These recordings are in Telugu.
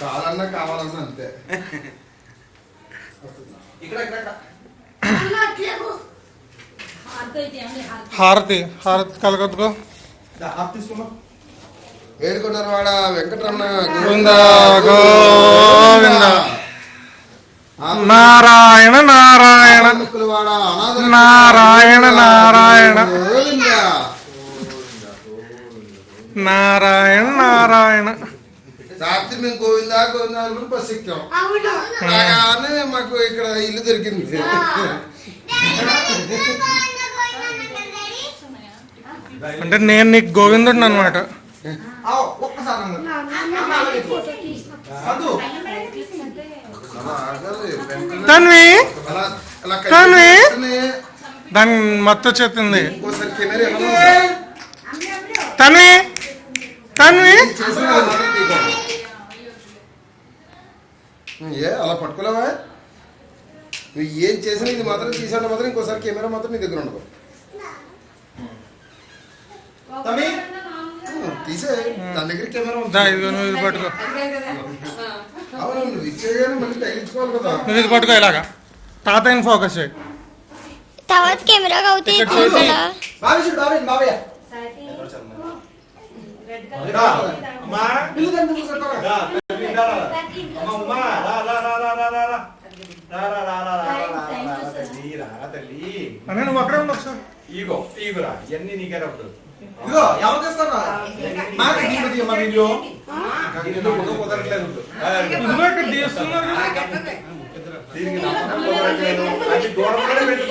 చాలన్నా కావాలన్నా అంతే. ఇక్కడ ఇక్కడ హారతి హారతి కలగొద్దుకో ఏడుకున్నారు వాడ వెంకటరమణ గోవింద. గోవింద నారాయణ నారాయణ. నారాయణ నారాయణ. నారాయణ నారాయణ. రాత్రి మేము గోవిందా గోవిందా అనుకుని బస్సు ఎక్కాం. మాకు ఇక్కడ ఇల్లు దొరికింది. అంటే నేను నీకు గోవిందుడు అనమాట తన్వి! తన్వి! దాని మత్తు చెప్పింది తన్వి! తన్వి! ఏ అలా పట్టుకోలేవా? నువ్వు ఏం చేసినా ఇది మాత్రం తీసాడు మాత్రం ఇంకోసారి కెమెరా మాత్రం నీ దగ్గర ఉండదు. తమ్మి, తీసే. దాని దగ్గర కెమెరా ఉంది. నువ్వు ఇది పట్టుకో. అవును నువ్వు ఇచ్చేయగానే మళ్ళీ తగిలించుకోవాలి కదా. నువ్వు ఇది పట్టుకో ఇలాగా. తాతయ్యని ఫోకస్ చేయి. తర్వాత కెమెరా అవుతాయి ఇక్కడ రా, అమ్మా పిల్లు దాన్ని కూర్చోబెట్టరా? రా, రా, రా. రా, రా, రా, రా, రా, రా, రా. తల్లి, తల్లి. నువ్వు అక్కడే ఉండు ఒకసారి ఇవన్నీ నీకే రప్పుడు ఇదిగో ఎవరు చేస్తారా మాకు మా వీడియో కుదరట్లేదు ఇక్కడ. దీనికి నమ్మకం కుదరట్లేదు అది పెట్టి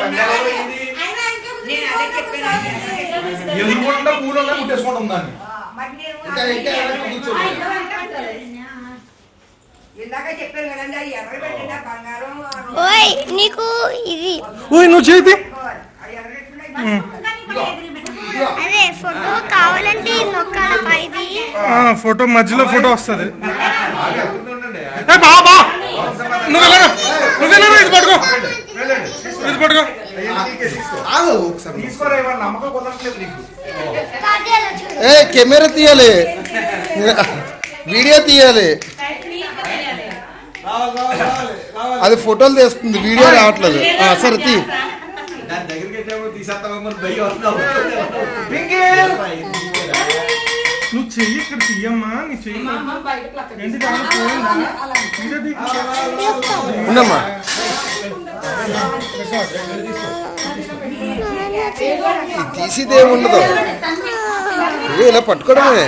ఇది ఎదురుకుండా పూలలో ముట్టేసుకుంటాం దాన్ని ఇంకా ఇంకా కూర్చోండి. ఓయ్ నీకు ఇది. ఓయ్ నువ్వు చేతి అదే ఫోటో కావాలంటే నొక్కాలి ఫోటో మధ్యలో ఫోటో వస్తుంది. ఏ బాబా నువ్వు వెళ్ళరా నువ్వు వెళ్ళరా ఇది పట్టుకో. ఇది పట్టుకో. ఏ కెమెరా తీయాలి. వీడియో తీయాలి. అది ఫోటోలు తీస్తుంది వీడియో రావట్లేదు సరే తీ దగ్గరికి నువ్వు చెయ్యి ఇక్కడ తీయమ్మా నీ చెయ్యి ఉండమ్మా తీసిదేముండదు ఇలా పట్టుకోవడమే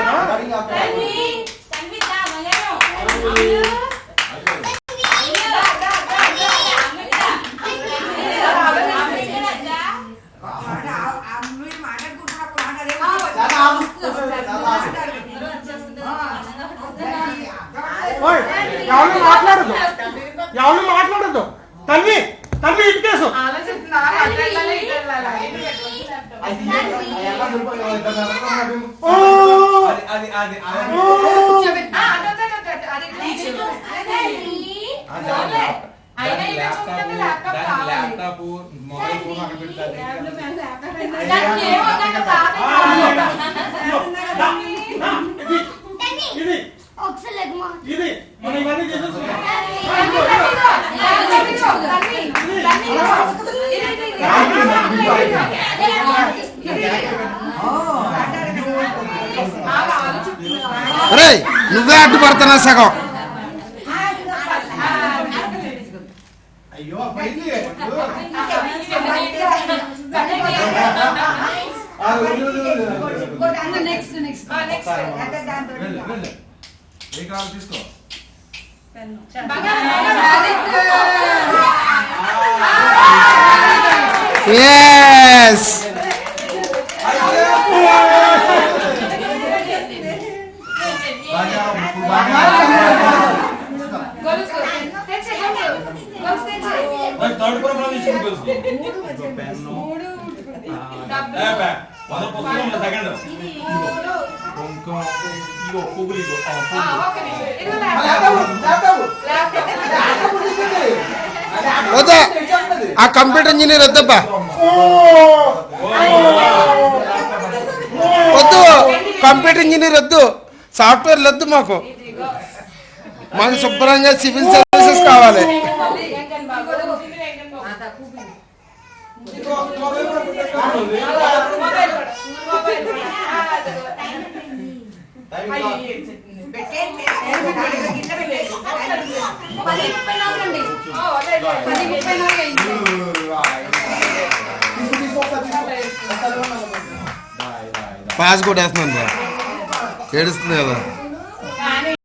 మాట్లాడదు ఎవరు మాట్లాడదు తల్లి తల్లి ఇంకేసు ల్యాప్టాప్ మొబైల్ ఫోన్ అక్కడ పెడతారు. రే నువ్వే అడ్డుపడుతున్నా సగం. తీసుకో Yes! థర్డ్ ప్రోగ్రామ్ ఇచ్చింది పుస్తకం సెకండ్ ఇగో పువ్వులు ఇగో ఆ, వద్దా. ఆ కంప్యూటర్ ఇంజనీర్ వద్దబ్బా. వద్దు. కంప్యూటర్ ఇంజనీర్ వద్దు. సాఫ్ట్వేర్ వద్దు మాకు. మాకు శుభ్రంగా సివిల్ సర్వీసెస్ కావాలి. పాస్ కూడా వేస్తున్నాను ఏడుస్తుంది కదా.